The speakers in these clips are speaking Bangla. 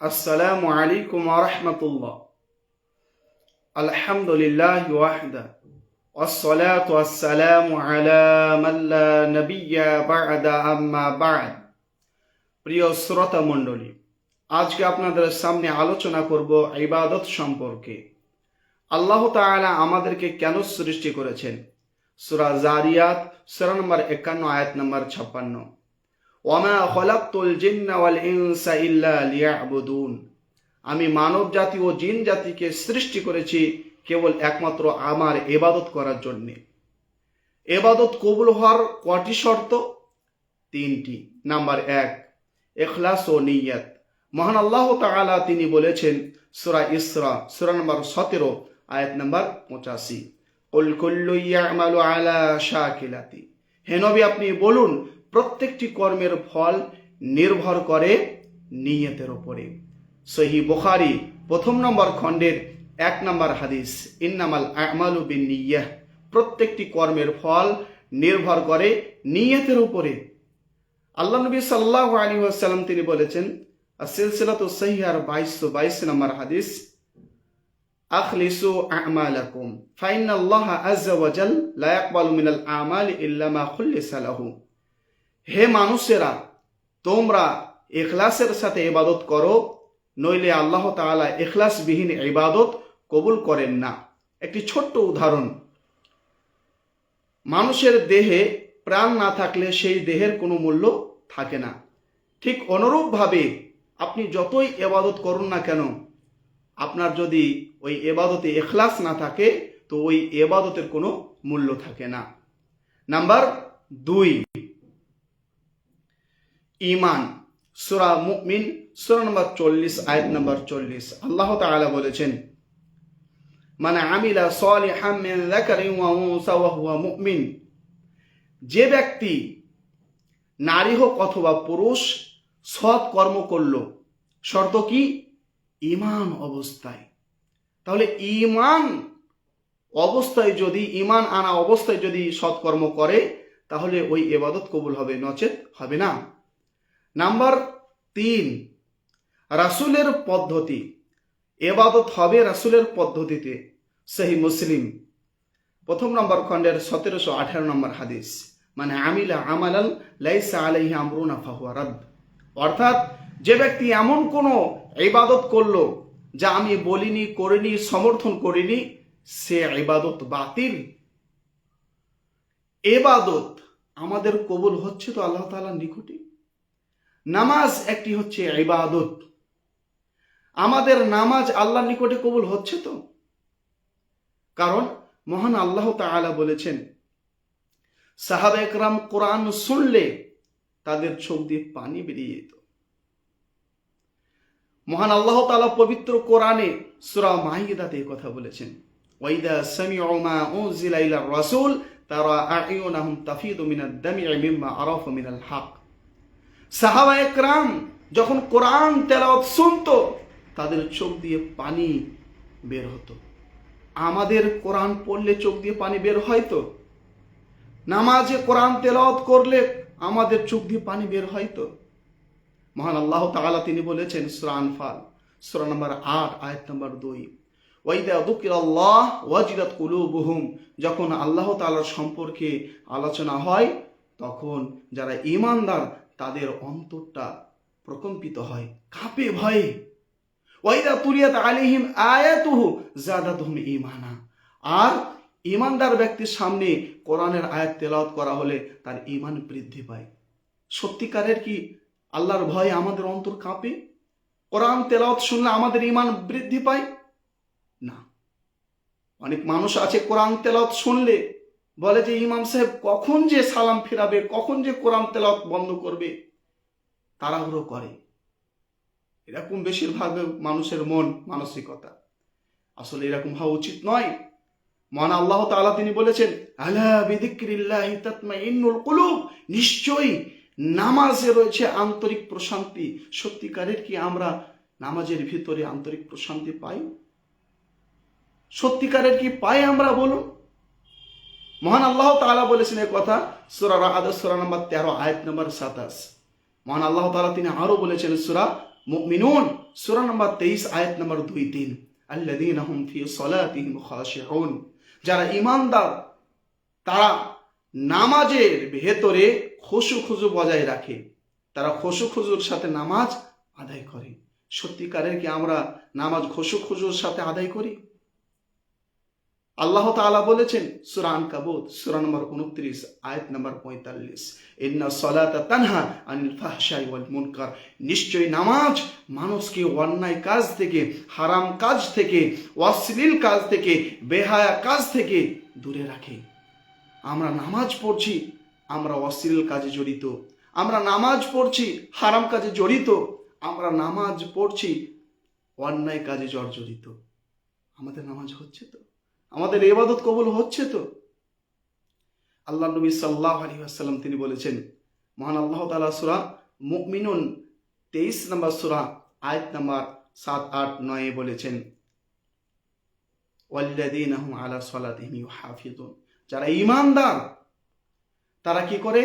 السلام عليكم ورحمة الله الحمد لله وحده والصلاة والسلام على من لا نبي بعد أما بعد প্রিয় শ্রোতা মণ্ডলী আজকে আপনাদের সামনে আলোচনা করব ইবাদত সম্পর্কে আল্লাহ তাআলা আমাদেরকে কেন সৃষ্টি করেছেন সূরা জারিয়াত সূরা নম্বর একান্ন আয়াত নম্বর ছাপ্পান্ন ওয়ামা খলাক্তুল জিন্না ওয়াল ইনসা ইল্লা লিয়াবুদুন। আমি মানব জাতি ও জিন জাতিকে সৃষ্টি করেছি কেবল একমাত্র আমার এবাদত করার জন্য। এবাদত কবুল হওয়ার কটি শর্ত? তিনটি। নাম্বার এক এখলাস ও নিয়াত। মহান আল্লাহ তাআলা তিনি বলেছেন, সূরা ইসরা, সূরা নম্বর সতেরো, আয়াত নম্বর পঁচাশি। কুল কুল্লু ইয়ামালু আলা শাকিলাতি। হে নবী, আপনি বলুন প্রত্যেকটি কর্মের ফল নির্ভর করে নিয়তের ওপরে সহি বোখারি প্রথম নম্বর খণ্ডের এক নম্বর হাদিস, ইন্নামাল আমালু বিন নিয়াহ প্রত্যেকটি কর্মের ফল নির্ভর করে নিয়তের উপরে। আল্লাহ নবী সাল্লাহ আলী ওয়াসাল্লাম তিনি বলেছেন সিলসিলাত সহিহার বাইশশো বাইশ নম্বর হাদিস, আখলিসু আমালাকুম ফাইন আল্লাহ আজ্জা ওয়াজাল লা মিনাল আমালি ইল্লা মা হে মানুষেরা, তোমরা এখলাসের সাথে ইবাদত করো, নইলে আল্লাহ তাআলা এখলাসবিহীন ইবাদত কবুল করেন না। একটি ছোট্ট উদাহরণ। মানুষের দেহে প্রাণ না থাকলে সেই দেহের কোনো মূল্য থাকে না। ঠিক অনুরূপভাবে আপনি যতই এবাদত করুন না কেন, আপনার যদি ওই এবাদতে এখলাস না থাকে, তো ওই এবাদতের কোনো মূল্য থাকে না। নাম্বার দুই ইমান সুরা মুমিন, সুরা নম্বর চল্লিশ, আয়াত নম্বর চল্লিশ। আল্লাহ তাআলা বলেছেন মানে আমিলা সালিহাম মিন মুমিন। যে ব্যক্তি নারী হোক অথবা পুরুষ, সৎ কর্ম করল, শর্ত কি? ইমান অবস্থায়। তাহলে ইমান অবস্থায় যদি ইমান আনা অবস্থায় যদি সৎকর্ম করে, তাহলে ওই এবাদত কবুল হবে, নচেত হবে না। নাম্বার তিন, রাসুলের পদ্ধতি। এবাদত হবে রাসুলের পদ্ধতিতে সেই মুসলিম। প্রথম নম্বর খণ্ডের সতেরোশো আঠারো নম্বর হাদিস মানে আমিলা আমালাল লাইসা আলাইহি আমরুনা ফাহুয়া রাদ। অর্থাৎ, যে ব্যক্তি এমন কোনো ইবাদত করল, যা আমি বলিনি, করিনি, সমর্থন করিনি, সে ইবাদত বাতিল। এবাদত আমাদের কবুল হচ্ছে তো আল্লাহ তাআলার নিকটে? নামাজ একটি হচ্ছে ইবাদত। আমাদের নামাজ আল্লাহর নিকটে কবুল হচ্ছে তো? কারণ মহান আল্লাহ তাআলা বলেছেন, সাহাবা একরাম কোরআন শুনলে তাদের চোখ দিয়ে পানি বেরিয়ে যেত। মহান আল্লাহ তাআলা পবিত্র কোরআনে সূরা মাইদাতে এই কথা বলেছেন ওয়াইদা সামিউ মা উনজিলা ইলা রাসূল, তারা আ'য়ুনাহুম তাফিদু মিনাদ দামি'i মিম্মা আরাফু মিনাল হক। সাহাবা একরাম যখন কোরআন তেলাওয়াত শুনতো, তাদের চোখ দিয়ে পানি বের হতো। আমাদের কোরআন পড়লে চোখ দিয়ে পানি বের হয় তো নামাজে কোরআন তেলাওয়াত করলে আমাদের চোখ দিয়ে পানি বের হয় তো মহান আল্লাহ তাআলা তিনি বলেছেন সূরা আনফাল, সূরা নম্বর আট, আয়াত নম্বর দুই। ওয়াইদা দুকিরাল্লাহ ওয়াজিলাত কুলুবুহুম, যখন আল্লাহ তাআলার সম্পর্কে আলোচনা হয়, তখন যারা ঈমানদার তাদের অন্তরটা প্রকম্পিত হয়, কাঁপে ভয়ে। ওয়াইদা তুলিয়াত আলাইহিম আয়াতুহু জাদাতুহুম ইমানা আর ঈমানদার ব্যক্তির সামনে কোরআনের আয়াত তেলাওয়াত করা হলে তার ইমান বৃদ্ধি পায়। সত্যিকারের কি আল্লাহর ভয়ে আমাদের অন্তর কাঁপে? কোরআন তেলাওয়াত শুনলে আমাদের ইমান বৃদ্ধি পায়? না। অনেক মানুষ আছে কোরআন তেলাওয়াত শুনলে বলে যে ইমাম সাহেব কখন যে সালাম ফিরাবে, কখন যে কোরআন তেলাওয়াত বন্ধ করবে, তাড়াহুড়ো করে। এরকম বেশিরভাগ মানুষের মন মানসিকতা। আসলে এরকম হওয়া উচিত নয়। মহান আল্লাহ তাআলা তিনি বলেছেন নিশ্চয়ই নামাজে রয়েছে আন্তরিক প্রশান্তি। সত্যিকারের কি আমরা নামাজের ভিতরে আন্তরিক প্রশান্তি পাই? সত্যিকারের কি পাই আমরা বলুন? মহান আল্লাহ তালা বলেছেন এই কথা, সূরা রাদ সূরা নম্বর 13 আয়াত নম্বর 27 মহান আল্লাহ তালা তিনি আরও বলেছেন সূরা মুমিনুন, সূরা নম্বর 23 আয়াত নম্বর 2 3 আল্লাযীনা হুম ফি সালাতিহিম খাশিউন। যারা ইমানদার তারা নামাজের ভেতরে খুশু খুজু বজায় রাখে। তারা খুশু খুজুর সাথে নামাজ আদায় করে। সত্যিকারের কি আমরা নামাজ খুশু খুজুর সাথে আদায় করি? আল্লাহ তাআলা বলেছেন সুরান আনকাবুত, সূরা নম্বর 29 আয়াত নম্বর 45 ইন্না সলাতা তানহা আনিল ফাহশাই ওয়াল মুনকার। নিশ্চয়ই নামাজ মানুষকে অন্যায় কাজ থেকে, হারাম কাজ থেকে, অশ্লীল কাজ থেকে, বেহায়া কাজ থেকে দূরে রাখে। আমরা নামাজ পড়ছি, আমরা অশ্লীল কাজে জড়িত। আমরা নামাজ পড়ছি, হারাম কাজে জড়িত। আমরা নামাজ পড়ছি, অন্যায় কাজে জর্জরিত। আমাদের নামাজ হচ্ছে তো? আমাদের এবাদত কবুল হচ্ছে তো? আল্লাহ নবী সাল্লাহ আলী আসাল্লাম তিনি বলেছেন, মহান আল্লাহ তালা সুরা মুমিনুন তেইশ নম্বর সুরা, আয়াত নম্বর সাত, আট নয়ে বলেছেন ওয়াল্লাদিন আলা সালাতিহিম ইউহাফিজুন যারা ইমানদার তারা কি করে?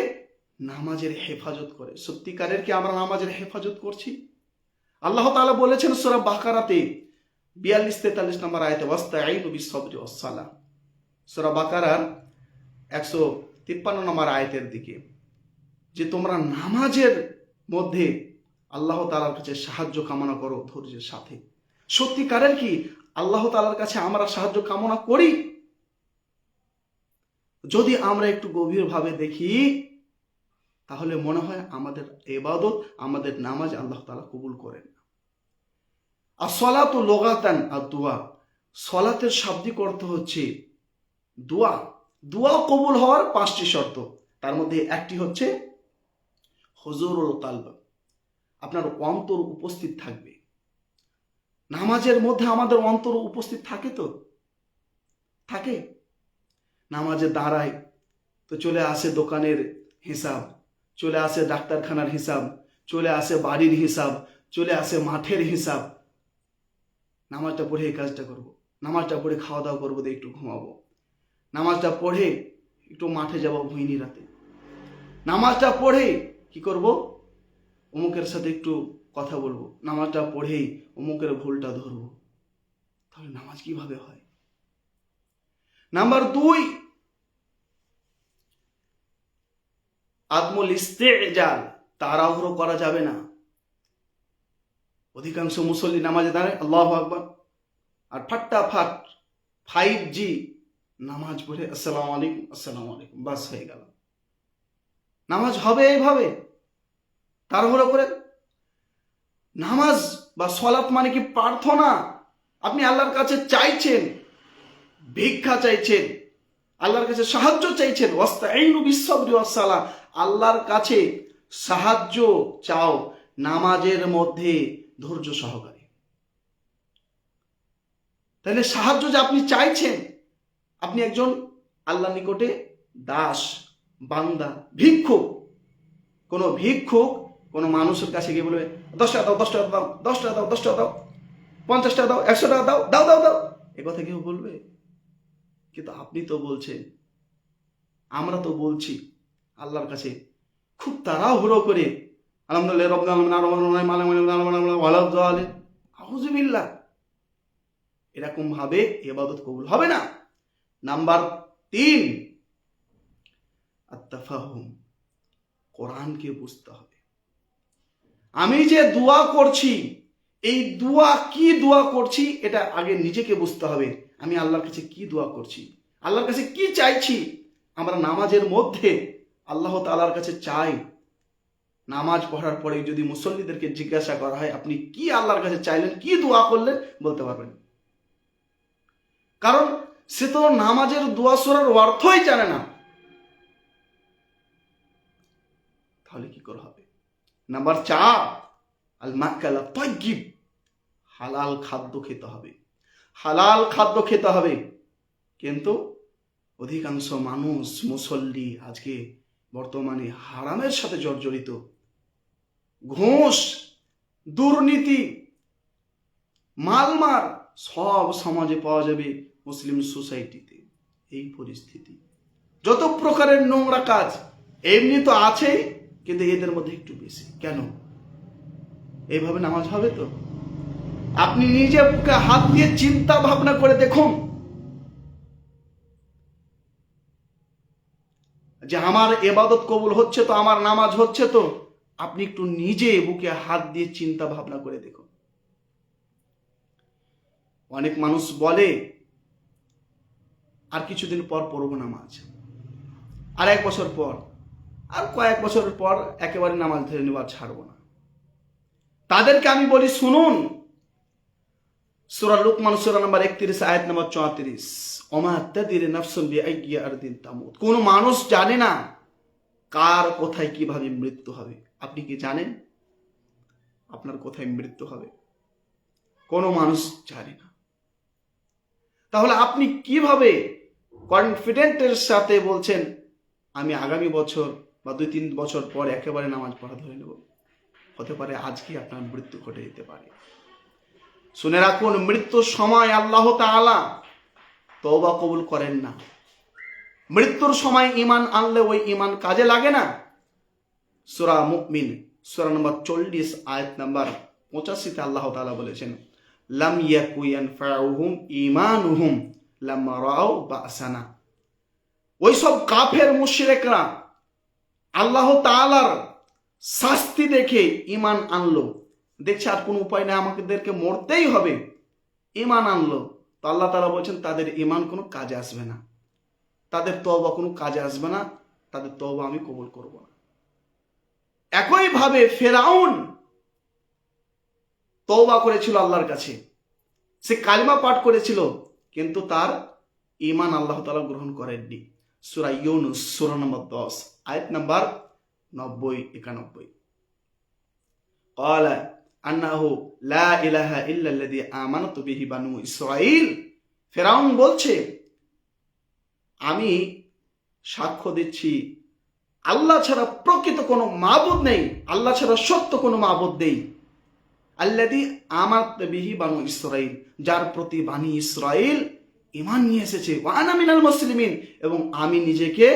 নামাজের হেফাজত করে। সত্যিকারের কি আমরা নামাজের হেফাজত করছি? আল্লাহ তাআলা বলেছেন সূরা বাকারাতে বিয়াল্লিশ তেতাল্লিশ নম্বর আয়তে, ওয়াস্তাঈনু বিসসবরি ওয়াসসালাহ সূরা বাকারার একশো তিপ্পান্ন নম্বর আয়তের দিকে, যে তোমরা নামাজের মধ্যে আল্লাহ তাআলার কাছে সাহায্য কামনা করো ধৈর্যের সাথে। সত্যিকারের কি আল্লাহ তালার কাছে আমরা সাহায্য কামনা করি? যদি আমরা একটু গভীরভাবে দেখি, তাহলে মনে হয় আমাদের এবাদত, আমাদের নামাজ আল্লাহ তালা কবুল করেন আর সলাত লোগাতান আর দোয়া। সলাতের শাব্দিক অর্থ হচ্ছে দোয়া। দোয়া কবুল হওয়ার পাঁচটি শর্ত। তার মধ্যে একটি হচ্ছে হজরুল কালব। আপনার অন্তর উপস্থিত থাকবে। নামাজের মধ্যে আমাদের অন্তর উপস্থিত থাকে তো? থাকে। নামাজে দাঁড়ায় তো চলে আসে দোকানের হিসাব, চলে আসে ডাক্তারখানার হিসাব, চলে আসে বাড়ির হিসাব, চলে আসে মাঠের হিসাব নামাজটা পড়ে এই কাজটা করব। নামাজটা পড়ে খাওয়া দাওয়া করব, দিয়ে একটু ঘুমাবো। নামাজটা পড়ে একটু মাঠে যাব ভুইনি রাতে। নামাজটা পড়ে কি করব? অমুকের সাথে একটু কথা বলব। নামাজটা পড়েই অমুকের ভুলটা ধরবো। তাহলে নামাজ কীভাবে হয়? নাম্বার দুই আত্মল ইস্তেজাল, তাড়াহুড়ো করা যাবে না। অধিকাংশ মুসল্লি নামাজে দাঁড়ায়, আল্লাহ আকবর। আর ফাট্টা ফাট ফাইভ জি নামাজ পড়ে, আসসালাম আলাইকুম আসসালাম আলাইকুম বাস হয়ে গেল। নামাজ হবে এইভাবে? তাড়াহুড়ো করে? নামাজ বা সলাৎ মানে কি প্রার্থনা? আপনি আল্লাহর কাছে চাইছেন, ভিক্ষা চাইছেন, আল্লাহর কাছে সাহায্য চাইছেন আল্লাহর কাছে সাহায্য চাও। নামাজের মধ্যে ধৈর্য সহকারে। তাহলে সাহায্য যে আপনি চাইছেন, আপনি একজন আল্লাহ নিকটে দাস, বান্দা, ভিক্ষুক। কোনো ভিক্ষুক, কোনো মানুষের কাছে গিয়ে বলবে দশ টাকা দাও দশ টাকা দাও দশ টাকা দাও দশ টাকা দাও পঞ্চাশ টাকা দাও, একশো টাকা দাও দাও দাও দাও। এ কথা কেউ বলবে? কিন্তু আপনি তো বলছেন, আমরা তো বলছি, আল্লাহর কাছে খুব তাড়াহুড়ো করে আলহামদুলিল্লাহ রব্দ আলহামদুলিল্লাহ এরকম ভাবে এবাদত কবুল হবে না নাম্বার তিন আত্তাফাহুম কোরআনকে বুঝতে হবে আমি যে দোয়া করছি এই দোয়া কি দোয়া করছি এটা আগে নিজেকে বুঝতে হবে আমি আল্লাহর কাছে কি দোয়া করছি আল্লাহর কাছে কি চাইছি আমরা নামাজের মধ্যে আল্লাহ তালার কাছে চাই নামাজ পড়ার পরে যদি মুসল্লিদেরকে জিজ্ঞাসা করা হয়, আপনি কি আল্লাহর কাছে চাইলেন, কি দোয়া করলেন, বলতে পারবেন। কারণ সে তো নামাজের দোয়া সরার অর্থই জানে না। তাহলে কি করে হবে? নাম্বার চার আল মাকালা তৈগিব হালাল খাদ্য খেতে হবে। হালাল খাদ্য খেতে হবে। কিন্তু অধিকাংশ মানুষ মুসল্লি আজকে বর্তমানে হারামের সাথে জর্জরিত। ঘোষ, দুর্নীতি মালমার সব সমাজে পাওয়া যাবে মুসলিম সোসাইটিতে। এই পরিস্থিতি। যত প্রকারের নোংরা কাজ এমনি তো আছেই, কিন্তু এদের মধ্যে একটু বেশি। কেন? এইভাবে নামাজ হবে তো? আপনি নিজে হাত দিয়ে চিন্তা ভাবনা করে দেখুন। যে আমার এবাদত কবুল হচ্ছে তো, আমার নামাজ হচ্ছে তো, আপনি একটু নিজে বুকে হাত দিয়ে চিন্তা ভাবনা করে দেখুন। অনেক মানুষ বলে, আর কিছুদিন পর পড়ব নামাজ। আর এক বছর পর, আর কয়েক বছর পর একেবারে নামাজ ধরে নেওয়া ছাড়বো না। তাদেরকে আমি বলি, শুনুন সুরা লুকমান সুরা নাম্বার একত্রিশ, আয়াত নাম্বার চৌত্রিশ। অমাত্যাদির বিআইয়ি আরদিন তামুত। কোন মানুষ জানে না কার কোথায় কীভাবে মৃত্যু হবে। আপনি কি জানেন? আপনার কোথায় মৃত্যু হবে? কোনো মানুষ জানে না। তাহলে আপনি কীভাবে কনফিডেন্টের সাথে বলছেন, আমি আগামী বছর বা দুই তিন বছর পর একেবারে নামাজ পড়া ধরে নেব? হতে পারে আজকে আপনার মৃত্যু ঘটে যেতে পারে। শুনে রাখুন মৃত্যুর সময় আল্লাহ তাআলা তওবা কবুল করেন না। মৃত্যুর সময় ইমান আনলে ওই ইমান কাজে লাগে না। সুরা মুকমিন সুরা নম্বর চল্লিশ, আয়াত নম্বর পঁচাশিতে আল্লাহ তাআলা বলেছেন, লাম ইয়াকুয়ান ফাউহুম ইমানুহুম লাম রাও বাসানা। ওইসব কাফের, মুশরিকরা আল্লাহ তাআলার শাস্তি দেখে ইমান আনলো। দেখছে আর কোনো উপায় নেই আমাদেরকে মরতেই হবে ইমান আনলো তো আল্লাহ তালা বলছেন তাদের ইমান কোনো কাজে আসবে না তাদের তওবা কোনো কাজে আসবে না তাদের তওবা আমি কবুল করব না একইভাবে ফেরাউন তওবা করেছিল আল্লাহর কাছে সে কালিমা পাঠ করেছিল কিন্তু তার ইমান আল্লাহ তালা গ্রহণ করেননি সুরা ইউনুস সুরা নম্বর দশ আয়াত নাম্বার নব্বই একানব্বই قال আন্নাহু, লা ইলাহা ইল্লাল্লাযী আমানাত বিহি বানু ইসরাঈল। ফেরাউন বলছে, আমি সাক্ষ্য দিচ্ছি, আল্লাহ ছাড়া প্রকৃত কোনো মাবুদ নেই, আল্লাহ ছাড়া সত্য কোনো মাবুদ নেই। আল্লাদি আমাত বিহি বানু ইসরাইল যার প্রতি বাণী ইসরাইল ইমান নিয়ে এসেছে। ওয়ানামিনাল মুসলিমিন, এবং আমি নিজেকে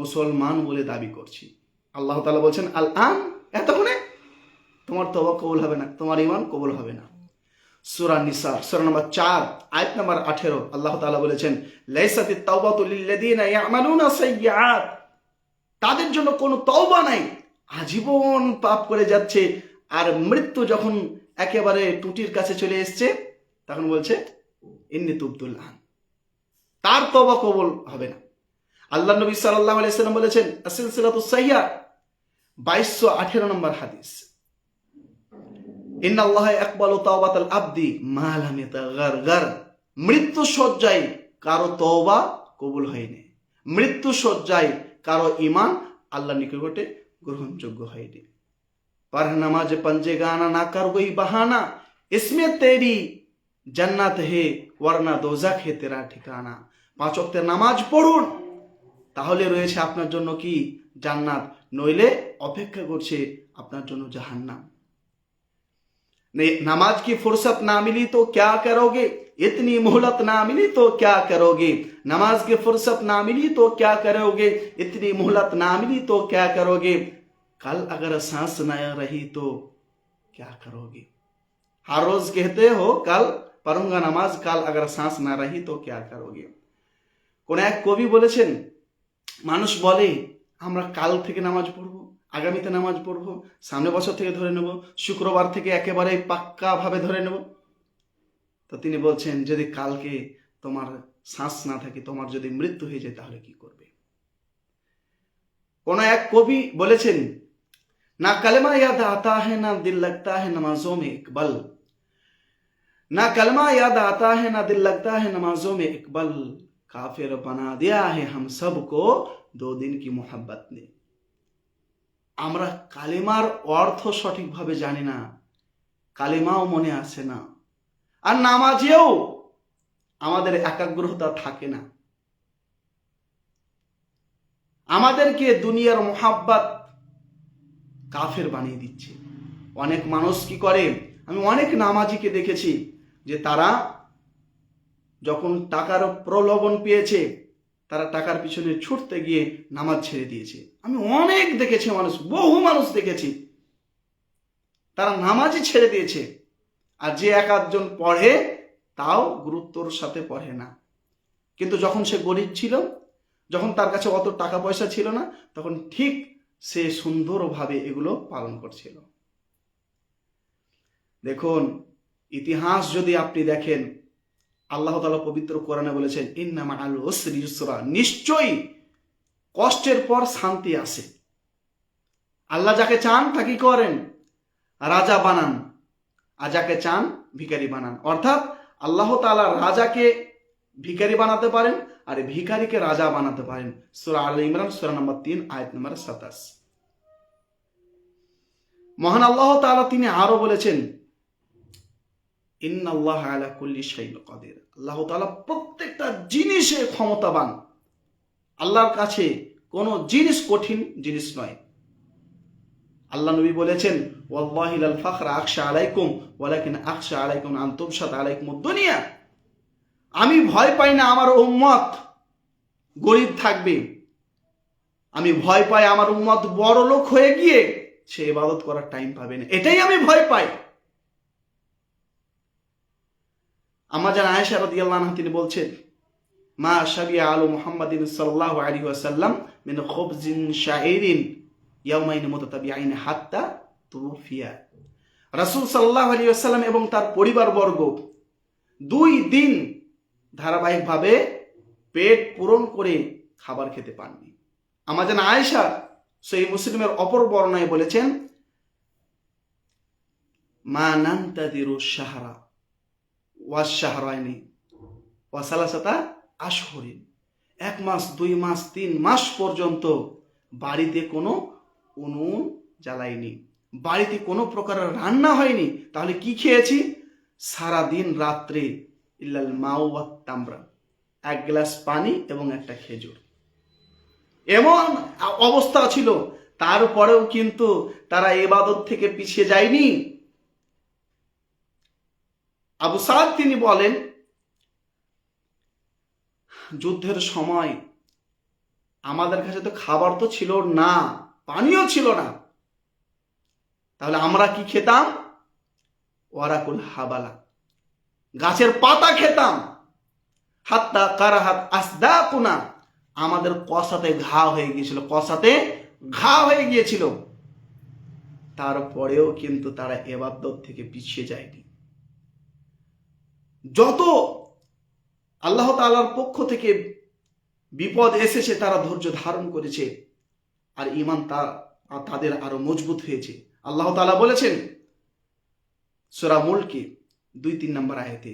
মুসলমান বলে দাবি করছি। আল্লাহ তালা বলছেন আল আন এতক্ষণে তোমার তবা কবুল হবে না, তোমার ইমান কবুল হবে না। সুরা নিসা, সুরা নম্বর চার, আয়াত নম্বর আঠেরো, আল্লাহ তাআলা বলেছেন লাইসাতি তাওবাতু লিল্লাযিনা ইয়ামালুনা সাইয়্যাত। তাদের জন্য কোনো তওবা নাই, আজীবন পাপ করে যাচ্ছে, আর মৃত্যু যখন একেবারে টুটির কাছে চলে এসছে, তখন বলছে, ইন্নি তুবদুল আন তার তবা কবুল হবে না। আল্লাহ নবী সাল্লাল্লাহু আলাইহি সাল্লাম বলেছেন আসিলসিলাতুস সাহিয়া বাইশশো আঠেরো নম্বর হাদিস। একবাল তাওবাতাল আব্দি মৃত্যু সজ্জায় কারও তওবা কবুল হয়নি। মৃত্যু সজ্জায় কারও ইমান আল্লাহ নিকটে গ্রহণযোগ্য হয়নি। পার নামাজে পঞ্জে গানা না কার ওই বাহানা। ইসমে তেরি জান্নাত হে, ওয়ারনা দোজাক হে তেরা ঠিকানা। পাঁচ অক্টের নামাজ পড়ুন, তাহলে রয়েছে আপনার জন্য কি? জান্নাত। নইলে অপেক্ষা করছে আপনার জন্য জাহান্নাম। नमाज की फुर्सत ना मिली तो क्या करोगे इतनी मोहलत ना मिली तो क्या करोगे नमाज की फुर्सत ना मिली तो क्या करोगे इतनी मोहलत ना मिली तो क्या करोगे कल अगर सांस न रही तो क्या करोगे हर रोज कहते हो कल पढ़ूंगा नमाज कल अगर सांस ना रही तो क्या करोगे কোন এক কবি বলেছেন মানুষ বলে আমরা কাল থেকে নামাজ পড়বো আগামীতে নামাজ পড়ব, সামনে বছর থেকে ধরে নেব, শুক্রবার থেকে একেবারে পাক্কাভাবে ধরে নেব। তো তিনি বলছেন, যদি কালকে তোমার শ্বাস না থাকে, তোমার যদি মৃত্যু হয়ে যায়, তাহলে কি করবে? কোন এক কবি বলেছেন, না কালেমা ইয়াদ আতা হে, না দিল লাগতা হে নামাজ মে ইকবাল। না কালেমা ইয়াদ আতা হে, না দিল লাগতা হে নামাজ মে ইকবাল। কাফের বানা দিয়া হে, হাম সবকো দু দিন কি মোহাব্বত নেই আমরা কালেমার অর্থ সঠিকভাবে জানি না, কালেমাও মনে আসে না। আর নামাজেও আমাদের একাগ্রতা থাকে না। আমাদেরকে দুনিয়ার মোহাব্বত কাফের বানিয়ে দিচ্ছে। অনেক মানুষ কি করে? আমি অনেক নামাজিকে দেখেছি যে তারা যখন টাকার প্রলোভন পেয়েছে তারা টাকার পিছনে ছুটতে গিয়ে নামাজ ছেড়ে দিয়েছে। আমি অনেক দেখেছি মানুষ, বহু মানুষ দেখেছি। তারা নামাজই ছেড়ে দিয়েছে। আর যে এক আধজন পড়ে, তাও গুরুত্বর সাথে পড়ে না। কিন্তু যখন সে গরিব ছিল, যখন তার কাছে অত টাকা পয়সা ছিল না, তখন ঠিক সে সুন্দরভাবে এগুলো পালন করছিল। দেখুন, ইতিহাস যদি আপনি দেখেন আল্লাহ তালা পবিত্র কোরআনে বলেছেন ইন্নামা আল ওসরি নিশ্চয়ই কষ্টের পর শান্তি আসে আল্লাহ যাকে চান তাকে করেন, রাজা বানান, আর যাকে চান ভিখারি বানান। অর্থাৎ আল্লাহ তালা রাজাকে ভিখারি বানাতে পারেন, আর ভিখারিকে রাজা বানাতে পারেন। সুরা আল ইমরান, সুরা নম্বর তিন, আয়াত নম্বর সাতাশ। মহান আল্লাহ তাআলা তিনি আরও বলেছেন, ইন্নাল্লাহ আলা কুল্লি শাইইন কাদির। আল্লাহ তাআলা প্রত্যেকটা জিনিসে ক্ষমতাবান। আল্লাহর কাছে কোনো জিনিস কঠিন জিনিস নয়। আল্লাহ নবী বলেছেন, ওয়াল্লাহি লাল ফাখরা আকশা আলাইকুম, ওয়ালাকিন আকশা আলাইকুম আন তুবসাত আলাইকুম দুনিয়া। আমি ভয় পাই না আমার উম্মত গরিব থাকবে। আমি ভয় পাই আমার উম্মত বড় লোক হয়ে গিয়ে সে ইবাদত করার টাইম পাবে না। এটাই আমি ভয় পাই। আমার যেন আয়েশা রাদিয়াল্লাহু তিনি বলছেন, মা শাবিয়া আলু মুহাম্মাদিন সাল্লাল্লাহু আলাইহি ওয়াসাল্লাম মিন খুবজিন শাইরিন ইয়াউমাইন মুতাতাবিআইন হাত্তা তুফিয়া। রাসূল সাল্লাল্লাহু আলাইহি ওয়াসাল্লাম এবং তার পরিবারবর্গ দুই দিন ধারাবাহিকভাবে পেট পূরণ করে খাবার খেতে পাননি। আমার যেন আয়েশা সেই মুসলিমের অপর বর্ণায় বলেছেন, মা নান্তাদিরু সাহারা ওয়াস সাহারায়নি ওয়াসালাসাতা আশহরিন। এক মাস, দুই মাস, তিন মাস পর্যন্ত বাড়িতে কোনো উনুন জ্বালাইনি। বাড়িতে কোনো প্রকার রান্না হয়নি। তাহলে কি খেয়েছি? সারা দিন রাত্রে, ইল্লাল মাও ওয়া তামরা। এক গ্লাস পানি এবং একটা খেজুর। এমন অবস্থা ছিল। তারপরেও কিন্তু তারা এবাদত থেকে পিছিয়ে যায়নি। আবু সাদ তিনি বলেন, যুদ্ধের সময় আমাদের কাছে তো খাবার তো ছিল না, পানিও ছিল না। তাহলে আমরা কি খেতাম? ওয়ারাকুল হাবালা, গাছের পাতা খেতাম। হাত্তা কারাহাত আসদা কুনা আমাদের কষাতে ঘা হয়ে গিয়েছিল কষাতে ঘা হয়ে গিয়েছিল। তারপরেও কিন্তু তারা এবাদত থেকে পিছিয়ে যায়নি। যত আল্লাহ তালার পক্ষ থেকে বিপদ এসেছে, তারা ধৈর্য ধারণ করেছে আর ইমান তা, তাদের আরও মজবুত হয়েছে। আল্লাহ তালা বলেছেন, সুরা মুলকে দুই তিন নম্বর আয়াতে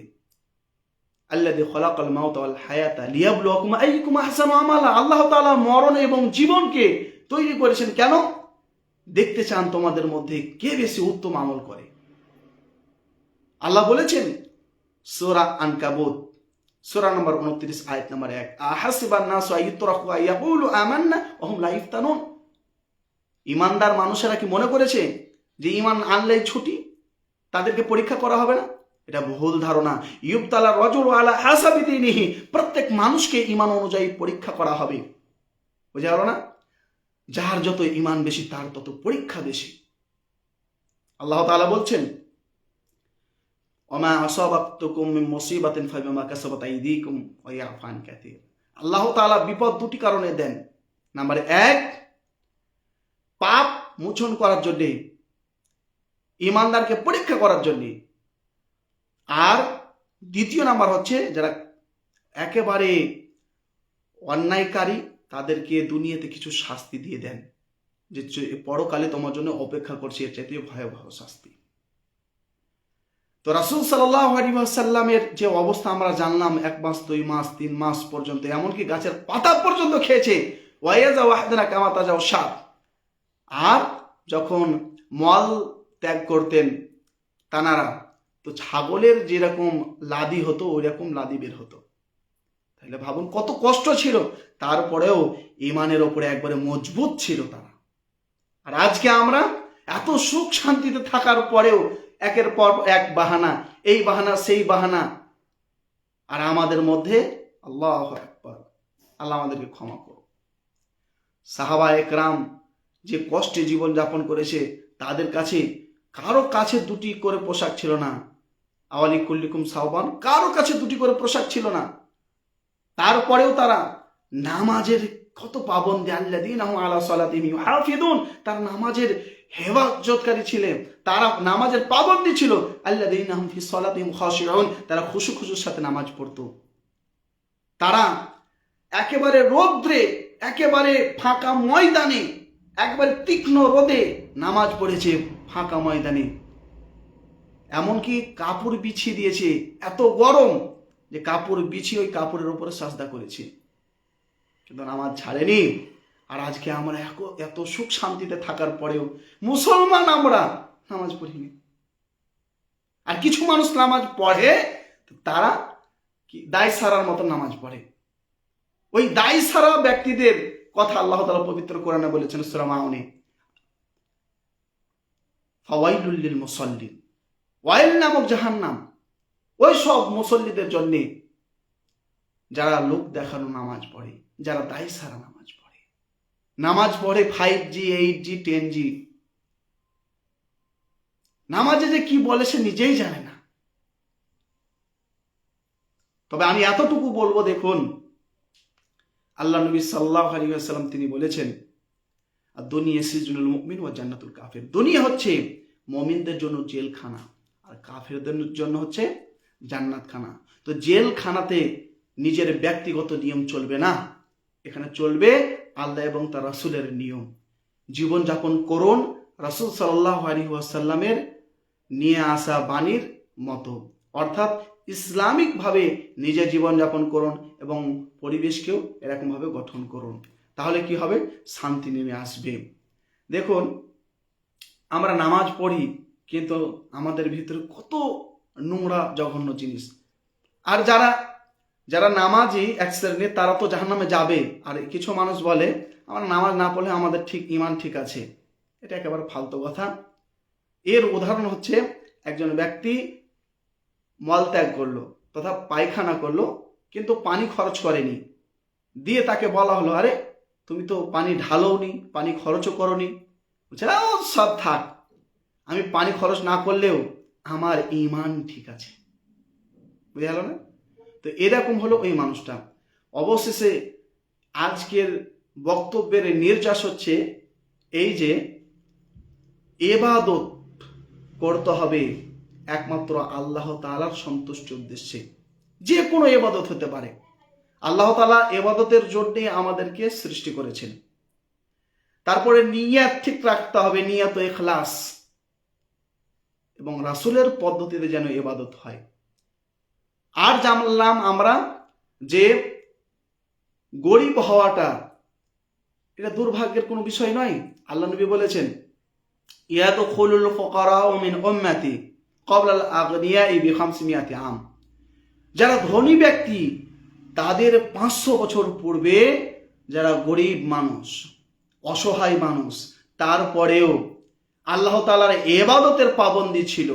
আল্লাদি খলাকাল মাউত ওয়াল হায়াতা লিয়াবলুয়াকুম আইয়ুকুম আহসানু আমালা। আল্লাহ তাআলা মরণ এবং জীবনকে তৈরি করেছেন কেন? দেখতে চান তোমাদের মধ্যে কে বেশি উত্তম আমল করে। আল্লাহ বলেছেন সূরা আনকাবুত সূরা নম্বর 29 আয়াত নম্বর 1 আহাসিবান নাসু আইয়ুতরাকু আইয়াকুলু আমান্না ওয়া হুম লা ইফতানুন ইমানদার মানুষেরা কি মনে করেছে যে ইমান আনলেই ছুটি তাদেরকে পরীক্ষা করা হবে না এটা ভুল ধারণা ইউবতালা রজুল আলা হাসাবিদিনিহি প্রত্যেক মানুষকে ইমান অনুযায়ী পরীক্ষা করা হবে বুঝা গেল না যার যত ইমান বেশি তার তত পরীক্ষা বেশি আল্লাহ তাআলা বলছেন ওমা আসাবাতুকুম মিন মুসিবাতিন ফাবিমা কাসাবাত আইদিকুম ওয়া ইয়াফু আন কাসীর আল্লাহ তাআলা বিপদ দুটি কারণে দেন। নাম্বার এক, পাপ মোচন করার জন্য, ইমানদারকে পরীক্ষা করার জন্য। আর দ্বিতীয় নাম্বার হচ্ছে যারা একেবারে অন্যায়কারী, তাদেরকে দুনিয়াতে কিছু শাস্তি দিয়ে দেন। যে পরকালে তোমার জন্য অপেক্ষা করছে, এর চাইতে ভয়াবহ শাস্তি। তো রাসুল সাল্লামের যে অবস্থা আমরা জানলাম, এক মাস, দুই মাস, তিন মাস পর্যন্ত, এমনকি গাছের পাতা পর্যন্ত খেয়েছে। সাপ আর যখন মল ত্যাগ করতেন তানারা, তো ছাগলের যেরকম লাদি হতো ওই রকম লাদি বের হতো। তাহলে ভাবুন কত কষ্ট ছিল। তারপরেও ইমানের ওপরে একবারে মজবুত ছিল তারা। আর আজকে আমরা এত সুখ শান্তিতে থাকার পরেও একের পর এক বাহানা, এই বাহানা সেই বাহানা। আর আমাদের মধ্যে আল্লাহ একবার আল্লাহ আমাদেরকে ক্ষমা করো সাহাবা একরাম যে কষ্টে জীবন যাপন করেছে, তাদের কাছে কারও কাছে দুটি করে পোশাক ছিল না। আওয়ালি কুল্লিকুম সাহবান কারও কাছে দুটি করে পোশাক ছিল না। তারপরেও তারা নামাজের কত পাবন্দি আল্লাহ দিন আলা সালাতিম তার নামাজের হেফাজতকারী ছিলেন। তারা নামাজের পাবন্দি ছিল। আল্লাহ দিন ফি সালাতিম খাশিউন। তারা খুশু খুশুর সাথে নামাজ পড়তো। তারা একেবারে রৌদ্রে, একেবারে ফাঁকা ময়দানে, একবারে তীক্ষ্ণ রোদে নামাজ পড়েছে ফাঁকা ময়দানে। এমনকি কাপড় বিছিয়ে দিয়েছে। এত গরম যে কাপড় বিছিয়ে ওই কাপড়ের উপরে সাজদা করেছে। কিন্তু নামাজ ছাড়েনি। আর আজকে আমরা এত সুখ শান্তিতে থাকার পরেও মুসলমান আমরা নামাজ পড়িনি। আর কিছু মানুষ নামাজ পড়ে তারা কি দায় সারার মতো নামাজ পড়ে। ওই দায় সারা ব্যক্তিদের কথা আল্লাহ তালা পবিত্র কোরআনে বলেছেন সুরা মাউনে। ফাওয়াইলুল্লিল মুসল্লিন। ওয়াইল নামক জাহান্নাম। ওই সব মুসল্লিদের জন্য যারা লোক দেখানো নামাজ পড়ে, যারা দায় সারা নামাজ নামাজ পড়ে five G eight G ten G নামাজে যে কি বলে সে নিজেই জানে না। তবে আমি এতটুকু বলব, দেখুন, আল্লাহ নবী সাল্লাহ আলী সাল্লাম তিনি বলেছেন আর দুনিয়া সিজনুল মুমিন ও জান্নাতুল কাফের। দুনিয়া হচ্ছে মমিনদের জন্য জেলখানা, আর কাফেরদের জন্য হচ্ছে জান্নাতখানা। তো জেলখানাতে নিজের ব্যক্তিগত নিয়ম চলবে না। এখানে চলবে আল্লাহ এবং তার রাসুলের নিয়ম। জীবনযাপন করুন রাসুল সাল্লাহ আলী ওয়াসাল্লামের নিয়ে আসা বাণীর মতো। অর্থাৎ ইসলামিকভাবে নিজে জীবনযাপন করুন এবং পরিবেশকেও এরকমভাবে গঠন করুন। তাহলে কি হবে? শান্তি নেমে আসবে। দেখুন, আমরা নামাজ পড়ি, কিন্তু আমাদের ভিতরে কত নোংরা, জঘন্য জিনিস। আর যারা যারা নামাজি এক শ্রেণির তারা তো জাহান্নামে যাবে। আর কিছু মানুষ বলে আমার নামাজ না পড়লে আমাদের ঠিক ইমান ঠিক আছে। এটা একেবারে ফালতু কথা। এর উদাহরণ হচ্ছে একজন ব্যক্তি মলত্যাগ করল তথা পায়খানা করল কিন্তু পানি খরচ করেনি। দিয়ে তাকে বলা হলো আরে তুমি তো পানি ঢালোনি পানি খরচও করনি। বলছে "না, সব থাক। আমি পানি খরচ না করলেও আমার ইমান ঠিক আছে। বুঝে গেল না? তো এরকম হলো ওই মানুষটা। অবশেষে আজকের বক্তব্যের নির্যাস হচ্ছে এই যে এবাদত করতে হবে একমাত্র আল্লাহ তালার সন্তুষ্ট উদ্দেশ্যে। যে কোনো এবাদত হতে পারে। আল্লাহ তালা এবাদতের জন্যে আমাদেরকে সৃষ্টি করেছেন। তারপরে নিয়াত ঠিক রাখতে হবে, নিয়াত এখলাস। এবং রাসুলের পদ্ধতিতে যেন এবাদত হয়। আর জানলাম আমরা যে গরিব হওয়াটা, এটা দুর্ভাগ্যের কোনো বিষয় নয়। আল্লাহ নবী বলেছেন ইয়াদ খুলুল ফকারা ও মিন উম্মাতি কবলাল আগনিয়া ই বিখামসিমিয়াতি আম। যারা ধনী ব্যক্তি, তাদের পাঁচশো বছর পূর্বে যারা গরিব মানুষ, অসহায় মানুষ, তারপরেও আল্লাহ তালার এবাদতের পাবন্দি ছিল,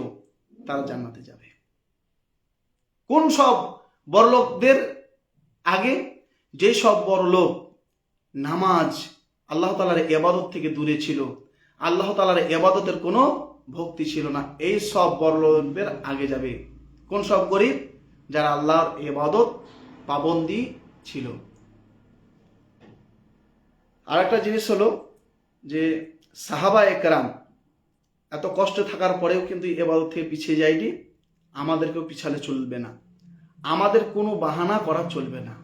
তারা জান্নাতে যাবে। কোন সব বড়লোকদের আগে? যে সব বড়লোক নামাজ আল্লাহ তালার এবাদত থেকে দূরে ছিল, আল্লাহ তালার এবাদতের কোনো ভক্তি ছিল না। এই সব বড়লোকদের আগে যাবে। কোন সব গরিব? যারা আল্লাহর এবাদত পাবন্দি ছিল। আর একটা জিনিস হলো যে সাহাবা একরাম এত কষ্ট থাকার পরেও কিন্তু এবাদত থেকে পিছিয়ে যায়নি। আমাদেরকেও পিছালে চলবে না। আমাদের কোনো বাহানা করা চলবে না।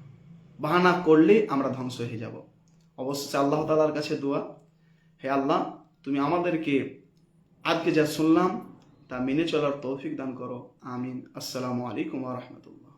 বাহানা করলেই আমরা ধ্বংস হয়ে যাব। অবশ্যই আল্লাহ তালার কাছে দোয়া, হে আল্লাহ, তুমি আমাদেরকে আজকে যা শুনলাম তা মেনে চলার তৌফিক দান করো। আমিন। আসসালামু আলাইকুম রহমতুল্লাহ।